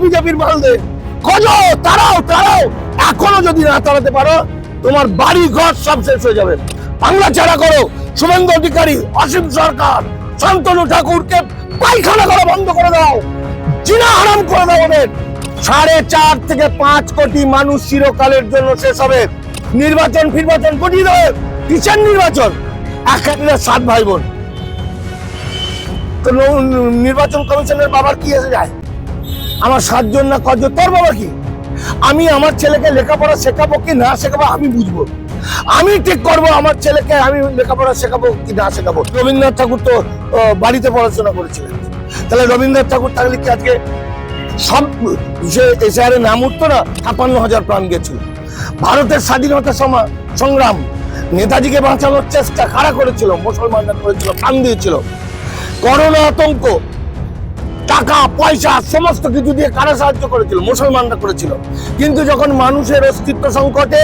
বিজেপির খোঁজো তারাও তারাও এখনও যদি না তাড়াতে পারো, তোমার বাড়ি ঘর সব শেষ হয়ে যাবে। বাংলা ছাড়া করো। শুভেন্দু অধিকারী, অসীম সরকার, শান্তনু ঠাকুরকে পায়খানা করা বন্ধ করে দাও। জিনা হারাম করে দাও ওদের। সাড়ে চার থেকে পাঁচ কোটি মানুষ চিরকালের জন্য শেষ হবে। নির্বাচন ফির্বাচন কঠিয়ে দেবে কিসের নির্বাচন? এক সাত ভাই বোন। নির্বাচন কমিশনের বাবার কি এসে যায়? আমার সাতজন না কজন তোর বাবা কি? আমি আমার ছেলেকে লেখাপড়া শেখাবো কি না শেখাবো আমি বুঝব। আমি ঠিক করব আমার ছেলেকে আমি লেখাপড়া শেখাবো কি না শেখাবো। রবীন্দ্রনাথ ঠাকুর তো বাড়িতে পড়াশোনা করেছিলেন। তাহলে রবীন্দ্রনাথ ঠাকুর থাকলে কি আজকে সব, সে এসআর নাম উঠতো না? ছাপান্ন হাজার প্রাণ গেছিল। ভারতের স্বাধীনতা সংগ্রাম, নেতাজিকে বাঁচানোর চেষ্টা কারা করেছিল? মুসলমানরা করেছিল, প্রাণ দিয়েছিল। করোনা আতঙ্ক টাকা, পয়সা, সমস্ত কিছু দিয়ে কারা সাহায্য করেছিল? মুসলমানরা করেছিল। কিন্তু যখন মানুষের অস্তিত্ব সংকটে,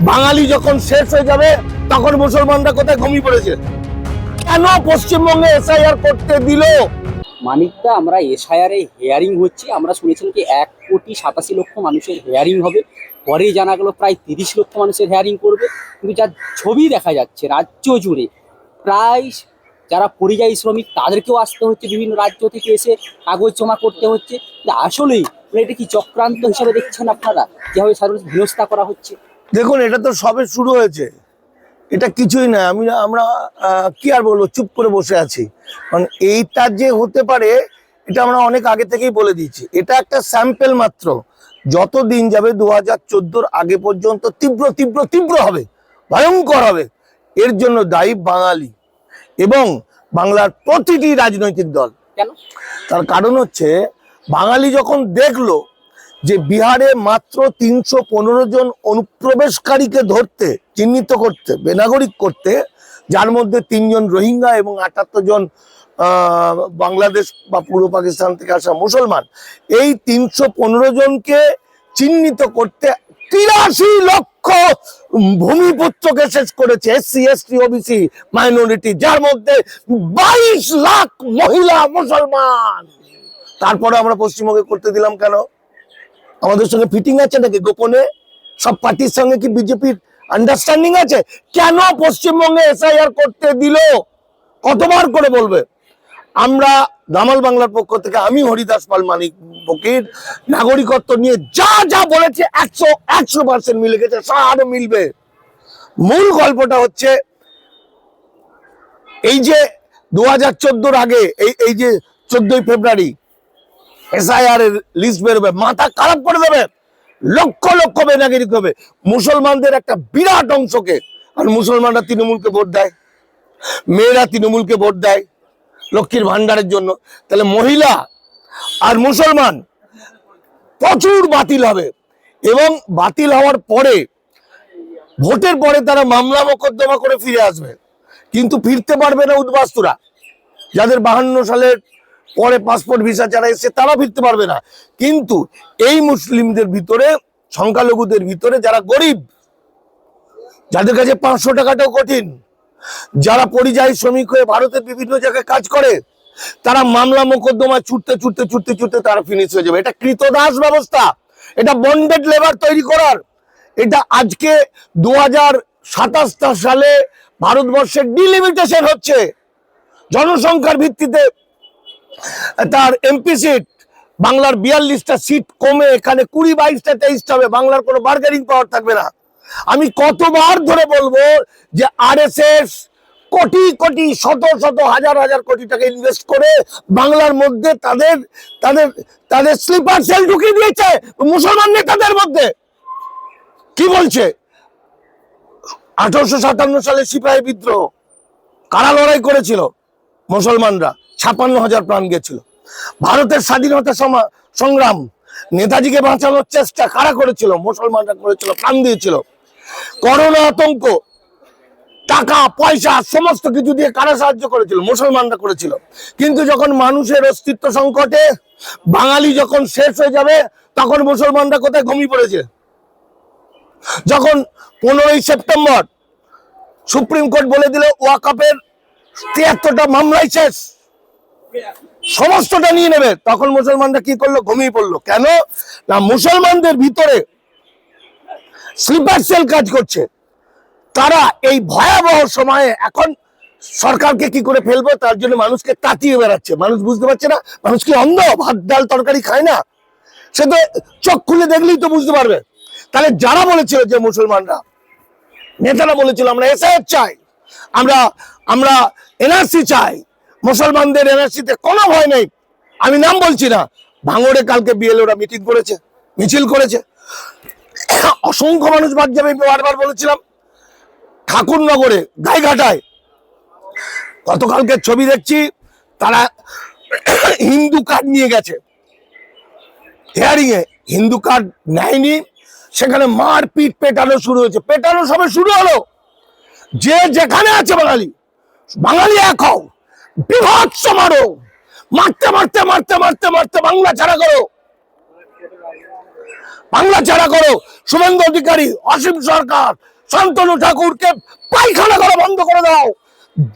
বাঙালি যখন শেষ হয়ে যাবে, তখন মুসলমানরা কোথায় ঘুমিয়ে পড়েছে? কেন পশ্চিমবঙ্গে এসআইআর করতে দিল? মানিকদা, আমরা এসআইআরে হেয়ারিং হচ্ছে। আমরা শুনেছিলাম কি এক কোটি সাতাশি লক্ষ মানুষের হেয়ারিং হবে। পরে জানা গেল প্রায় তিরিশ লক্ষ মানুষের হেয়ারিং করবে। কিন্তু যার ছবি দেখা যাচ্ছে রাজ্য জুড়ে, প্রায় যারা পরিযায়ী শ্রমিক, তাদেরকেও আসতে হচ্ছে, বিভিন্ন রাজ্য থেকে এসে কাগজ জমা করতে হচ্ছে। আসলেই মানে এটা কি চক্রান্ত হিসাবে দেখছেন আপনারা? কীভাবে সাধারণ হেনস্থা করা হচ্ছে? দেখুন, এটা তো সবে শুরু হয়েছে। এটা কিছুই না আমি আমরা কি আর বলব? চুপ করে বসে আছি। কারণ এইটা যে হতে পারে, এটা আমরা অনেক আগে থেকেই বলে দিয়েছি। এটা একটা স্যাম্পেল মাত্র। যত দিন যাবে দু হাজার আগে পর্যন্ত তীব্র তীব্র তীব্র হবে। ভয়ঙ্কর হবে। এর জন্য দায়ী বাঙালি। এবং বাংলার প্রতিটি রাজনৈতিক দল। তার কারণ হচ্ছে বাঙালি যখন দেখল যে বিহারে মাত্র তিনশো পনেরো জন অনুপ্রবেশকারীকে ধরতে চিহ্নিত করতে বেনাগরিক করতে যার মধ্যে তিনজন রোহিঙ্গা এবং আটাত্তর জন বাংলাদেশ বা পূর্ব পাকিস্তান থেকে আসা মুসলমান এই তিনশো পনেরো জনকে চিহ্নিত করতে তিরাশি লক্ষ ভূমিপুত্রকে শেষ করেছে এসসি এসটি ওবিসি মাইনরিটি যার মধ্যে বাইশ লাখ মহিলা মুসলমান। তারপরে আমরা পশ্চিমবঙ্গে করতে দিলাম কেন? আমাদের সঙ্গে ফিটিং আছে নাকি গোপনে? সব পার্টির সঙ্গে কি বিজেপির আন্ডারস্ট্যান্ডিং আছে? কেন পশ্চিমবঙ্গে এসআইআর করতে দিল? কতবার করে বলবে? আমরা দামাল বাংলার পক্ষ থেকে আমি হরিদাস পাল মানিক ফকির। নাগরিকত্ব নিয়ে যা যা বলেছে, একশো একশো পার্সেন্ট মিলে গেছে আরও মিলবে। মূল গল্পটা হচ্ছে, এই যে দু হাজার চোদ্দোর আগে, এই এই যে চোদ্দই ফেব্রুয়ারি এসআইআর এর লিস্ট বেরোবে, মাথা খারাপ করে দেবে। লক্ষ লক্ষ বেনাগরিক হবে। মুসলমানদের একটা বিরাট অংশকে, আর মুসলমানরা তৃণমূলকে ভোট দেয়। মেয়েরা তৃণমূলকে ভোট দেয়। লক্ষ্মীর ভান্ডারের জন্য। তাহলে মহিলা আর মুসলমান প্রচুর বাতিল হবে। এবং বাতিল হওয়ার পরে, ভোটের পরে তারা মামলা মোকদ্দমা করে ফিরে আসবে। কিন্তু ফিরতে পারবে না উদ্বাস্তুরা। যাদের বাহান্ন সালের পরে পাসপোর্ট ভিসা ছাড়া এসে তারা ফিরতে পারবে না। কিন্তু এই মুসলিমদের ভিতরে, সংখ্যালঘুদের ভিতরে যারা গরিব, যাদের কাছে পাঁচশো টাকাটাও কঠিন যারা পরিযায়ী শ্রমিক হয়ে ভারতের বিভিন্ন জায়গায় কাজ করে, তারা মামলা মোকদ্দমা ছুটতে ছুটতে ছুটতে ছুটতে তারা ফিনিশ হয়ে যাবে। এটা কৃতদাস ব্যবস্থা। এটা বন্ডেড লেবার তৈরি করার। এটা আজকে দু হাজার সালে ভারতবর্ষের ডিলিমিটেশন হচ্ছে। জনসংখ্যার ভিত্তিতে তার এমপি সিট বাংলার বিয়াল্লিশটা সিট কমে এখানে কুড়ি, বাইশটা, তেইশটা হবে। বাংলার কোনো বার্গেনিং পাওয়ার থাকবে না। আমি কতবার ধরে বলব যে আর কোটি কোটি, শত শত, হাজার হাজার কোটি টাকা ইনভেস্ট করে বাংলার মধ্যে তাদের তাদের তাদের স্লিপার সেল ঢুকিয়ে দিয়েছে মুসলমান নেতাদের মধ্যে। কি বলছে? আঠারোশো সাতান্ন সালে সিপাহী বিদ্রোহ কারা লড়াই করেছিল? মুসলমানরা। ছাপান্ন হাজার প্রাণ গেছিল। ভারতের স্বাধীনতা সংগ্রাম নেতাজিকে বাঁচানোর চেষ্টা কারা করেছিল? মুসলমানরা করেছিল, প্রাণ দিয়েছিল। করোনা আতঙ্ক, টাকা, পয়সা, সমস্ত কিছু দিয়ে কারা সাহায্য করেছিল? মুসলমানরা করেছিল। কিন্তু যখন মানুষের অস্তিত্ব সংকটে বাঙালি যখন শেষ হয়ে যাবে, তখন মুসলমানরা কোথায় ঘুমিয়ে পড়েছে? যখন পনেরোই সেপ্টেম্বর সুপ্রিম কোর্ট বলে দিল ওয়াকাপের তিয়াত্তরটা মামলাই শেষ, সমস্তটা নিয়ে নেবে, তখন মুসলমানরা কি করল? ঘুমিয়ে পড়ল। কেন? না, মুসলমানদের ভিতরে স্লিপার সেল কাজ করছে। তারা এই ভয়াবহ সময়ে এখন সরকারকে কি করে ফেলব, তার জন্য মানুষকে তাতিয়ে বেড়াচ্ছে। মানুষ বুঝতে পারছে না, মানুষ কি অন্ধ? ভাত, ডাল, তরকারি খায় না? সে তো চোখ খুলে দেখলেই তো বুঝতে পারবে। তাহলে যারা বলেছিল যে মুসলমানরা, নেতারা বলেছিল, আমরা এসআইএফ চাই, আমরা আমরা এনআরসি চাই, মুসলমানদের এনআরসিতে কোনো ভয় নেই। আমি নাম বলছি না, ভাঙড়ে কালকে বিএলওরা মিটিং করেছে, মিছিল করেছে। অসংখ্য মানুষ বাদ যাবে বারবার বলেছিলাম। ঠাকুরনগরে, গাইঘাটায়। গতকালকে ছবি দেখছি, তারা হিন্দু কার্ড নিয়ে গেছে। হিয়ারিং এ হিন্দু কার্ড নেয়নি, সেখানে মারপিট পেটানো শুরু হয়েছে। পেটানো সবে শুরু হলো। যে যেখানে আছে বাঙালি বাঙালি এক হও, বিভৎস মারো। মারতে মারতে মারতে মারতে মারতে বাংলা ছাড়া করো। বাংলা ছাড়া করো। শুভেন্দু অধিকারী, অসীম সরকার, শান্তনু ঠাকুরকে পায়খানা করা বন্ধ করে দাও।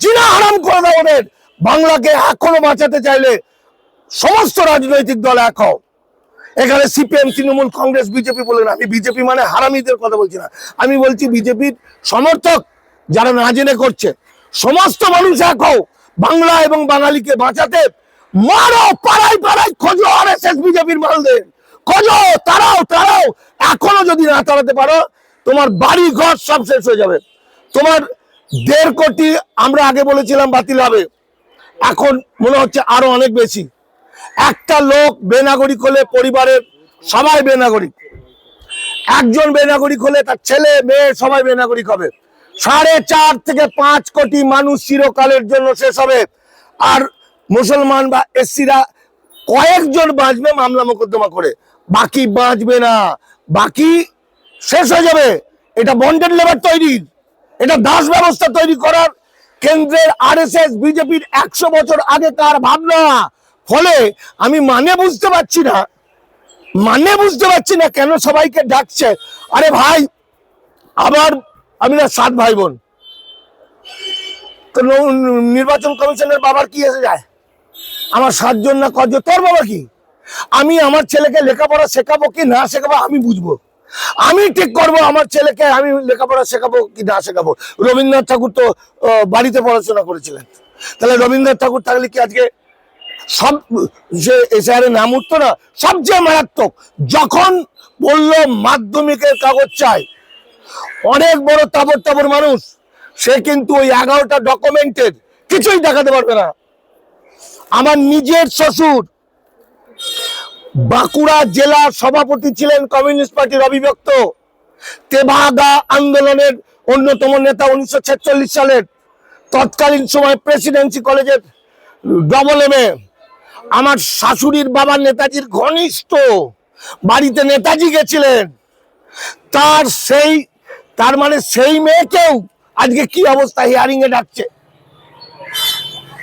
জিনা হারাম করে দাও ওদের। বাংলাকে এখনও বাঁচাতে চাইলে সমস্ত রাজনৈতিক দল এক এখানে সিপিএম, তৃণমূল, কংগ্রেস, বিজেপি বলে না আমি বিজেপি মানে হারামিদের কথা বলছি না। আমি বলছি বিজেপির সমর্থক যারা না জেনে করছে, সমস্ত মানুষ এক বাংলা এবং বাঙালিকে বাঁচাতে মারো, পাড়ায় পাড়ায় খোঁজো আর এস এস বিজেপির মালদের। খোঁজো তারাও তারাও এখনও যদি না তাড়াতে পারো, তোমার বাড়ি ঘর সব শেষ হয়ে যাবে। তোমার দেড় কোটি আমরা আগে বলেছিলাম বাতিল হবে। এখন মনে হচ্ছে আরও অনেক বেশি। একটা লোক বেনাগরিক হলে পরিবারের সবাই বেনাগরিক। একজন বেনাগরিক হলে তার ছেলে, মেয়ে সবাই বেনাগরিক হবে। সাড়ে চার থেকে পাঁচ কোটি মানুষ চিরকালের জন্য শেষ হবে। আর মুসলমান বা এসসিরা কয়েকজন বাঁচবে মামলা মোকদ্দমা করে। বাকি বাঁচবে না। বাকি শেষ হয়ে যাবে। এটা বন্ডেড লেবার তৈরির এটা দাস ব্যবস্থা তৈরি করার কেন্দ্রের আরএসএস বিজেপির একশো বছর আগে তার ভাবনা। ফলে আমি মানে বুঝতে পারছি না মানে বুঝতে পারছি না কেন সবাইকে ডাকছে। আরে ভাই, আবার আমি না সাত ভাই বোন তো নির্বাচন কমিশনের বাবার কি এসে যায়? আমার সাতজন না কজন? তোর বাবা কি? আমি আমার ছেলেকে লেখাপড়া শেখাবো কি না শেখাবো আমি বুঝব। আমি ঠিক করব আমার ছেলেকে আমি লেখাপড়া শেখাবো কি না শেখাবো। রবীন্দ্রনাথ ঠাকুর তো বাড়িতে পড়াশোনা করেছিলেন। তাহলে রবীন্দ্রনাথ ঠাকুর থাকলে কি আজকে সব যে এসআর নাম উঠতো না? সবচেয়ে মারাত্মক, যখন বলল মাধ্যমিকের কাগজ চাই, অনেক বড় তাবর তাবর মানুষ, সে কিন্তু ওই এগারোটা ডকুমেন্টের কিছুই দেখাতে পারবে না। আমার নিজের শ্বশুর বাঁকুড়া জেলা সভাপতি ছিলেন কমিউনিস্ট পার্টির অবিভক্ত। তেভাগা আন্দোলনের অন্যতম নেতা উনিশশো ছেচল্লিশ সালের তৎকালীন সময় প্রেসিডেন্সি কলেজের ডবল এম আমার শাশুড়ির বাবা নেতাজির ঘনিষ্ঠ বাড়িতে নেতাজি গেছিলেন। তার সেই, তার মানে সেই মেয়েকেও আজকে কি অবস্থা হিয়ারিং এ ডাকছে?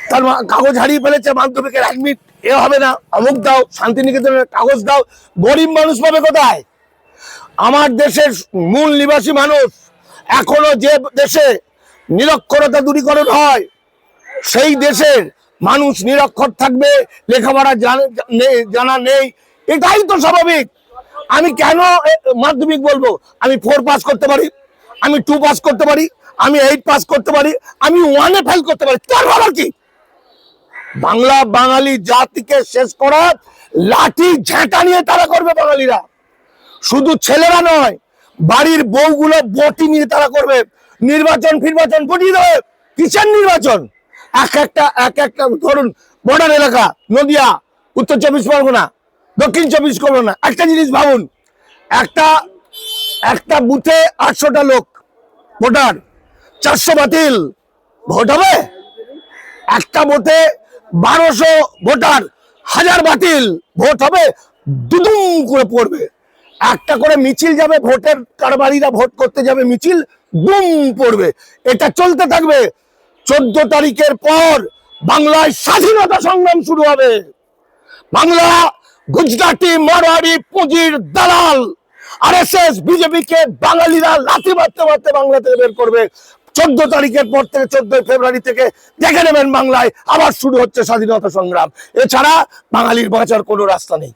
তার কাগজ হারিয়ে ফেলেছে মাধ্যমিকের অ্যাডমিট এ হবে না। অমুক দাও, শান্তিনিকেতনের কাগজ দাও। গরিব মানুষ পাবে কোথায়? আমার দেশের মূল নিবাসী মানুষ এখনও যে দেশে নিরক্ষরতা দূরীকরণ হয়, সেই দেশের মানুষ নিরক্ষর থাকবে, লেখাপড়া জানে- নেই- জানা নেই। এটাই তো স্বাভাবিক। আমি কেন মাধ্যমিক বলব? আমি ফোর পাস করতে পারি, আমি টু পাস করতে পারি, আমি এইট পাস করতে পারি, আমি ওয়ানে ফেল করতে পারি। তার ভালো কি? বাংলা বাঙালি জাতিকে শেষ করার লাঠি ঝেঁটা নিয়ে তারা করবে বাঙালিরা। শুধু ছেলেরা নয়, বাড়ির বউগুলো বটি নিয়ে তারা করবে। নির্বাচন, ফিরবাচন, বটিয়ে দেবে। কিসের নির্বাচন? এক একটা এক একটা, ধরুন বর্ডার এলাকা, নদিয়া, উত্তর চব্বিশ পরগনা, দক্ষিণ চব্বিশ পরগনা, একটা জিনিস ভাবুন, একটা একটা বুথে আটশোটা লোক, ভোটার, চারশো বাতিল, ভোট হবে? একটা বুথে বারোশো ভোটার, হাজার বাতিল। ভোট হবে, দুদুম করে পড়বে। একটা করে মিছিল যাবে, ভোটের কারবারিরা ভোট করতে যাবে, মিছিল দুম পড়বে। এটা চলতে থাকবে। চোদ্দ তারিখের পর বাংলায় স্বাধীনতা সংগ্রাম শুরু হবে। বাংলা, গুজরাটি মারোয়ারি পুঁজির দালাল। আর এস এস বিজেপিকে বাঙালিরা লাথি মারতে মারতে বাংলা থেকে বের করবে। চোদ্দ তারিখের পর থেকে, চোদ্দই ফেব্রুয়ারি থেকে দেখে নেবেন বাংলায় আবার শুরু হচ্ছে স্বাধীনতা সংগ্রাম। এছাড়া বাঙালির বাঁচার কোনো রাস্তা নেই।